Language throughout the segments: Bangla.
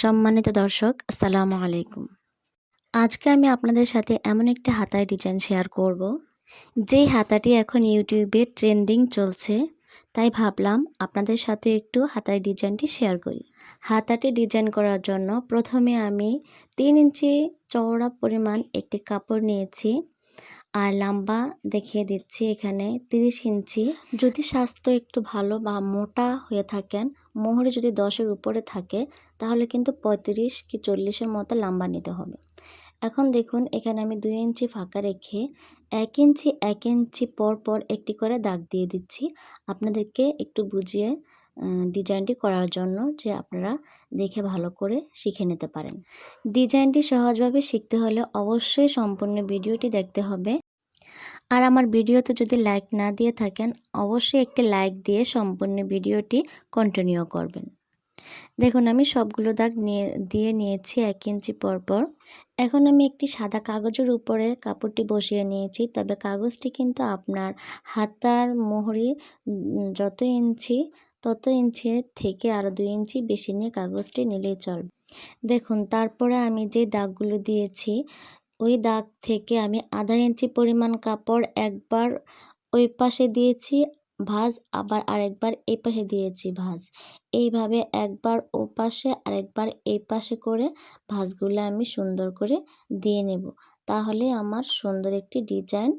সম্মানিত দর্শক, আসসালামু আলাইকুম। আজকে আমি আপনাদের সাথে এমন একটি হাতার ডিজাইন শেয়ার করব। যেই হাতাটি এখন ইউটিউবে ট্রেন্ডিং চলছে, তাই ভাবলাম আপনাদের সাথে একটু হাতার ডিজাইনটি শেয়ার করি। হাতাটি ডিজাইন করার জন্য প্রথমে আমি তিন ইঞ্চি চওড়া পরিমাণ একটি কাপড় নিয়েছি আর লম্বা দেখিয়ে দিচ্ছি এখানে তিরিশ ইঞ্চি। যদি স্বাস্থ্য একটু ভালো বা মোটা হয়ে থাকেন, মোহরে যদি দশের উপরে থাকে তাহলে কিন্তু পঁয়ত্রিশ কি চল্লিশের মতো লম্বা নিতে হবে। এখন দেখুন, এখানে আমি দুই ইঞ্চি ফাঁকা রেখে এক ইঞ্চি এক ইঞ্চি পর পর একটি করে দাগ দিয়ে দিচ্ছি। আপনাদেরকে একটু বুঝিয়ে ডিজাইনটি করার জন্য যে আপনারা দেখে ভালো করে শিখে নিতে পারেন। ডিজাইনটি সহজভাবে শিখতে হলে অবশ্যই সম্পূর্ণ ভিডিওটি দেখতে হবে। আর আমার ভিডিওতে যদি লাইক না দিয়ে থাকেন, অবশ্যই একটি লাইক দিয়ে সম্পূর্ণ ভিডিওটি কন্টিনিউ করবেন। দেখুন, আমি সবগুলো দাগ নিয়ে, দিয়ে নিয়েছি এক ইঞ্চি পরপর। এখন আমি একটি সাদা কাগজের উপরে কাপড়টি বসিয়ে নিয়েছি, তবে কাগজটি কিন্তু আপনার হাতার মোহরি যত ইঞ্চি, তত ইঞ্চি থেকে আরও দুই ইঞ্চি বেশি নিয়ে কাগজটি নিলেই চলবে। দেখুন, তারপরে আমি যে দাগগুলো দিয়েছি, ওই দাগ থেকে আমি আধা ইঞ্চি পরিমাণ কাপড় একবার ওই পাশে দিয়েছি ভাঁজ, আবার আরেকবার এই পাশে দিয়েছি ভাঁজ। এইভাবে একবার ও পাশে আরেকবার এই পাশে করে ভাঁজগুলো আমি সুন্দর করে দিয়ে নেব। তাহলে আমার সুন্দর একটি ডিজাইন,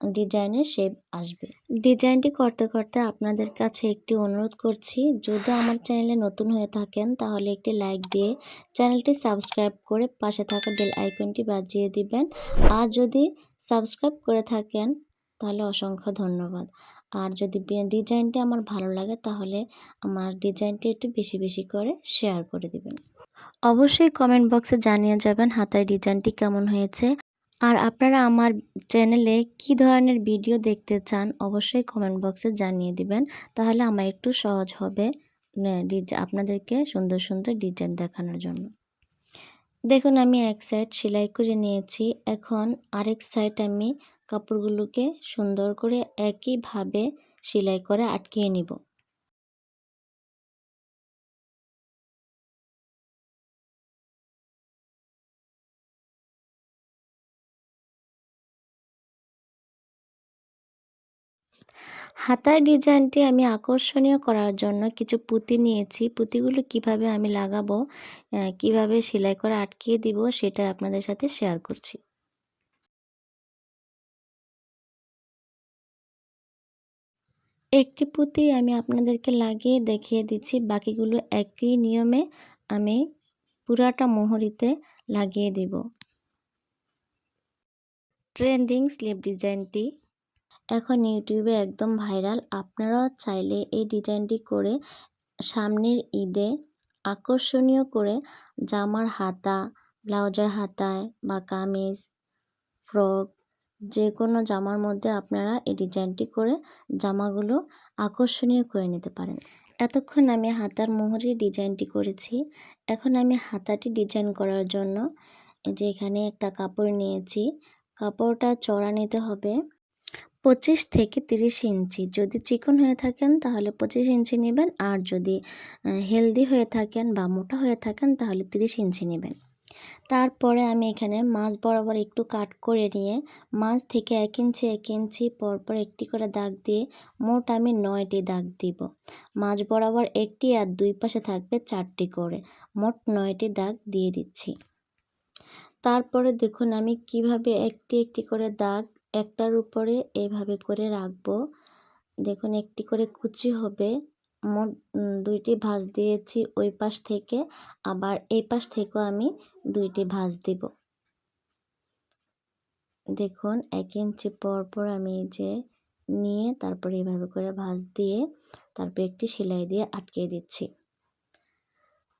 ডিজাইনের শেপ আসবে। ডিজাইনটি করতে করতে আপনাদের কাছে একটি অনুরোধ করছি, যদি আমার চ্যানেলে নতুন হয়ে থাকেন, তাহলে একটি লাইক দিয়ে চ্যানেলটি সাবস্ক্রাইব করে পাশে থাকা বেল আইকনটি বাজিয়ে দিবেন। আর যদি সাবস্ক্রাইব করে থাকেন, তাহলে অসংখ্য ধন্যবাদ। আর যদি ডিজাইনটি আমার ভালো লাগে, তাহলে আমার ডিজাইনটি একটু বেশি বেশি করে শেয়ার করে দিবেন। অবশ্যই কমেন্ট বক্সে জানিয়ে যাবেন হাতায় ডিজাইনটি কেমন হয়েছে। আর আপনারা আমার চ্যানেলে কি ধরনের ভিডিও দেখতে চান, অবশ্যই কমেন্ট বক্সে জানিয়ে দিবেন। তাহলে আমার একটু সহজ হবে আপনাদেরকে সুন্দর সুন্দর ডিজাইন দেখানোর জন্য। দেখুন, আমি এক সাইড সেলাই করে নিয়েছি। এখন আরেক সাইড আমি কাপড়গুলোকে সুন্দর করে একইভাবে সেলাই করে আটকিয়ে নিব। হাতার ডিজাইনটি আমি আকর্ষণীয় করার জন্য কিছু পুঁতি নিয়েছি। পুঁতিগুলো কীভাবে আমি লাগাবো কীভাবে সেলাই করে আটকিয়ে দিব সেটা আপনাদের সাথে শেয়ার করছি। একটি পুঁতি আমি আপনাদেরকে লাগিয়ে দেখিয়ে দিচ্ছি। বাকিগুলো একই নিয়মে আমি পুরাটা মোহরিতে লাগিয়ে দিব। ট্রেন্ডিং স্লিপ ডিজাইনটি এখন ইউটিউবে একদম ভাইরাল। আপনারাও চাইলে এই ডিজাইনটি করে সামনের ঈদে আকর্ষণীয় করে জামার হাতা, ব্লাউজের হাতায় বা কামিজ, ফ্রক যে কোনো জামার মধ্যে আপনারা এই ডিজাইনটি করে জামাগুলো আকর্ষণীয় করে নিতে পারেন। এতক্ষণ আমি হাতার মোহরের ডিজাইনটি করেছি। এখন আমি হাতাটি ডিজাইন করার জন্য যে এখানে একটা কাপড় নিয়েছি। কাপড়টা চড়া নিতে হবে পঁচিশ থেকে তিরিশ ইঞ্চি। যদি চিকন হয়ে থাকেন তাহলে পঁচিশ ইঞ্চি নেবেন আর যদি হেলদি হয়ে থাকেন বা মোটা হয়ে থাকেন তাহলে তিরিশ ইঞ্চি নেবেন। তারপরে আমি এখানে মাছ বরাবর একটু কাট করে নিয়ে মাছ থেকে এক ইঞ্চি এক ইঞ্চি পরপর একটি করে দাগ দিয়ে মোট আমি নয়টি দাগ দিব। মাছ বরাবর একটি আর দুই পাশে থাকবে চারটি করে। মোট নয়টি দাগ দিয়ে দিচ্ছি। তারপরে দেখুন আমি কীভাবে একটি একটি করে দাগ একটার উপরে এভাবে করে রাখব। দেখুন একটি করে কুচি হবে। মোট দুইটি ভাঁজ দিয়েছি ওই পাশ থেকে, আবার এই পাশ থেকেও আমি দুইটি ভাঁজ দিব। দেখুন, এক ইঞ্চি পর পর আমি যে নিয়ে তারপরে এইভাবে করে ভাঁজ দিয়ে তারপরে একটি সেলাই দিয়ে আটকে দিচ্ছি।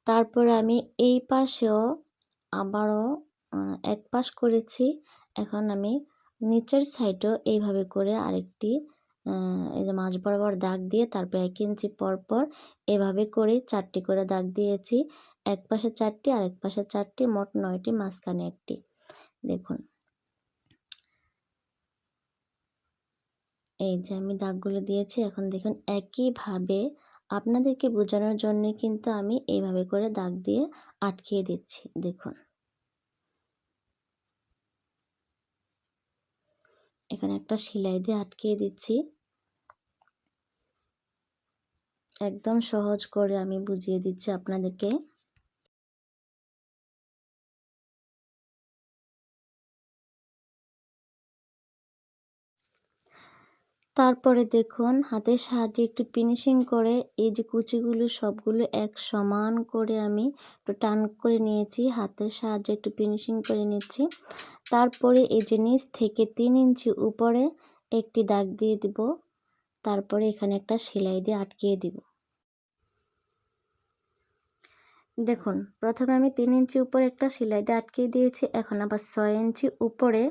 তারপরে আমি এই পাশেও আবারও এক পাশ করেছি। এখন আমি নিচের সাইডও এইভাবে করে আরেকটি এই যে মাছ বরাবর দাগ দিয়ে তারপর এক ইঞ্চি পর পর এভাবে করে চারটি করে দাগ দিয়েছি। এক পাশে চারটি আর এক পাশে চারটি, মোট নয়টি, মাঝখানে একটি। দেখুন। এই যে আমি দাগগুলো দিয়েছি, এখন দেখুন একইভাবে আপনাদেরকে বোঝানোর জন্য কিন্তু আমি এইভাবে করে দাগ দিয়ে আটকিয়ে দিচ্ছি। দেখুন। এখানে একটা সেলাই দিয়ে আটকিয়ে দিচ্ছি। একদম সহজ করে আমি বুঝিয়ে দিচ্ছি আপনাদেরকে। তারপরে দেখুন, হাতের সাহায্যে একটু ফিনিশিং করে এই যে কুচিগুলো সবগুলো এক সমান করে আমি একটু টান করে নিয়েছি, হাতের সাহায্যে একটু ফিনিশিং করে নিচ্ছি। তারপরে এই যে নিচ থেকে তিন ইঞ্চি উপরে একটি দাগ দিয়ে দিব, তারপরে এখানে একটা সেলাই দিয়ে আটকিয়ে দিব। দেখুন, প্রথমে আমি তিন ইঞ্চি উপরে একটা সেলাই দিয়ে আটকিয়ে দিয়েছি, এখন আবার ছয় ইঞ্চি উপরে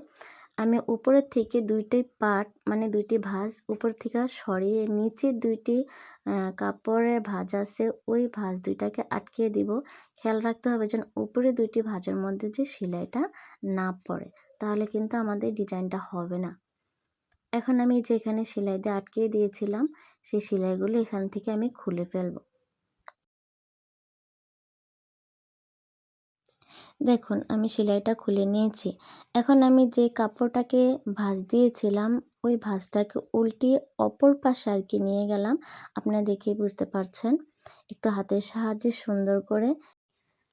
আমি উপরের থেকে দুইটি পাট মানে দুইটি ভাঁজ উপর থেকে সরিয়ে নিচে দুইটি কাপড়ের ভাঁজ আছে, ওই ভাঁজ দুইটাকে আটকিয়ে দিব। খেয়াল রাখতে হবে যেন উপরে দুইটি ভাঁজের মধ্যে যে সেলাইটা না পড়ে, তাহলে কিন্তু আমাদের ডিজাইনটা হবে না। এখন আমি যেখানে সেলাই দিয়ে আটকিয়ে দিয়েছিলাম, সেই সেলাইগুলো এখান থেকে আমি খুলে ফেলব। দেখুন, আমি সেলাইটা খুলে নিয়েছি। এখন আমি যে কাপড়টাকে ভাঁজ দিয়েছিলাম, ওই ভাঁজটাকে উল্টিয়ে অপর পাশে আর কি নিয়ে গেলাম। আপনারা দেখেই বুঝতে পারছেন। একটু হাতের সাহায্যে সুন্দর করে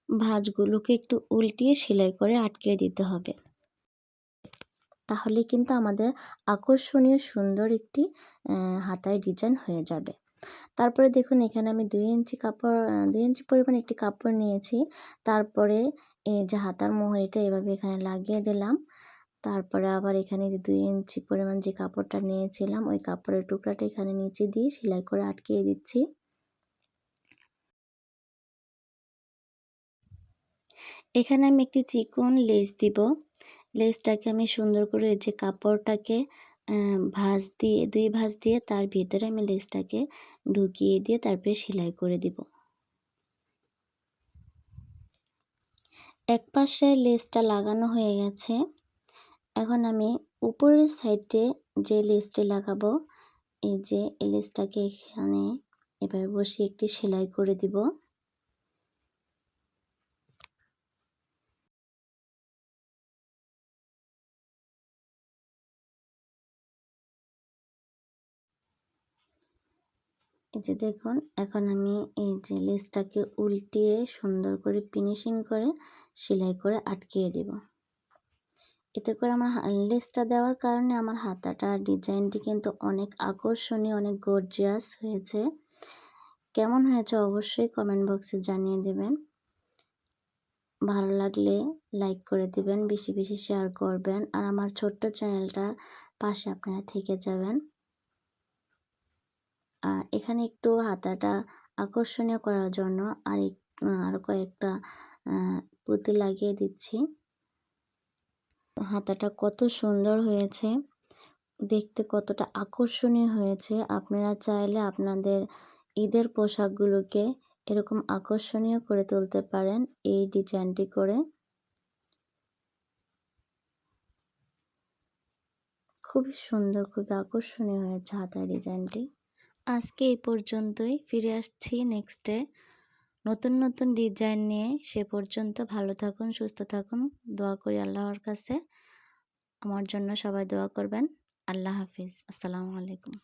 ভাঁজগুলোকে একটু উল্টিয়ে সেলাই করে আটকে দিতে হবে। তাহলে কিন্তু আমাদের আকর্ষণীয় সুন্দর একটি হাতায় ডিজাইন হয়ে যাবে। তারপরে দেখুন, এখানে আমি দুই ইঞ্চি কাপড়, দুই ইঞ্চি পরিমাণ একটি কাপড় নিয়েছি। তারপরে এই যে হাতার মোহরিটা এভাবে এখানে লাগিয়ে দিলাম। তারপরে আবার এখানে যে দুই ইঞ্চি পরিমাণ যে কাপড়টা নিয়েছিলাম, ওই কাপড়ের টুকরাটা এখানে নিচে দিয়ে সেলাই করে আটকিয়ে দিচ্ছি। এখানে আমি একটি চিকন লেস দিব। লেসটাকে আমি সুন্দর করে যে কাপড়টাকে ভাঁজ দিয়ে, দুই ভাঁজ দিয়ে তার ভিতরে আমি লেসটাকে ঢুকিয়ে দিয়ে তারপরে সেলাই করে দিব। এক পাশে লেসটা লাগানো হয়ে গেছে। এখন আমি উপরের সাইডে যে লেসটি লাগাবো, এই যে এই লেসটাকে এখানে এভাবে বসিয়ে একটি সেলাই করে দিব। এই যে দেখুন, এখন আমি এই যে লেসটাকে উল্টিয়ে সুন্দর করে ফিনিশিং করে সেলাই করে আটকিয়ে দেব। এতে করে আমার লেসটা দেওয়ার কারণে আমার হাতাটা ডিজাইনটি কিন্তু অনেক আকর্ষণীয়, অনেক গর্জিয়াস হয়েছে। কেমন হয়েছে অবশ্যই কমেন্ট বক্সে জানিয়ে দেবেন। ভালো লাগলে লাইক করে দিবেন, বেশি বেশি শেয়ার করবেন আর আমার ছোট্ট চ্যানেলটার পাশে আপনারা থেকে যাবেন। এখানে একটু হাতাটা আকর্ষণীয় করার জন্য আর আরও কয়েকটা পুঁতি লাগিয়ে দিচ্ছি। হাতাটা কত সুন্দর হয়েছে। দেখতে কতটা আকর্ষণীয় হয়েছে। আপনারা চাইলে আপনাদের ঈদের পোশাকগুলোকে এরকম আকর্ষণীয় করে তুলতে পারেন এই ডিজাইনটি করে। খুবই সুন্দর, খুবই আকর্ষণীয় হয়েছে হাতার ডিজাইনটি। আজকে এই পর্যন্তই। ফিরে আসছি নেক্সটে নতুন নতুন ডিজাইন নিয়ে সে পর্যন্ত ভালো থাকুন, সুস্থ থাকুন। দোয়া করি আল্লাহর কাছে। আমার জন্য সবাই দোয়া করবেন। আল্লাহ হাফিজ। আসসালামু আলাইকুম।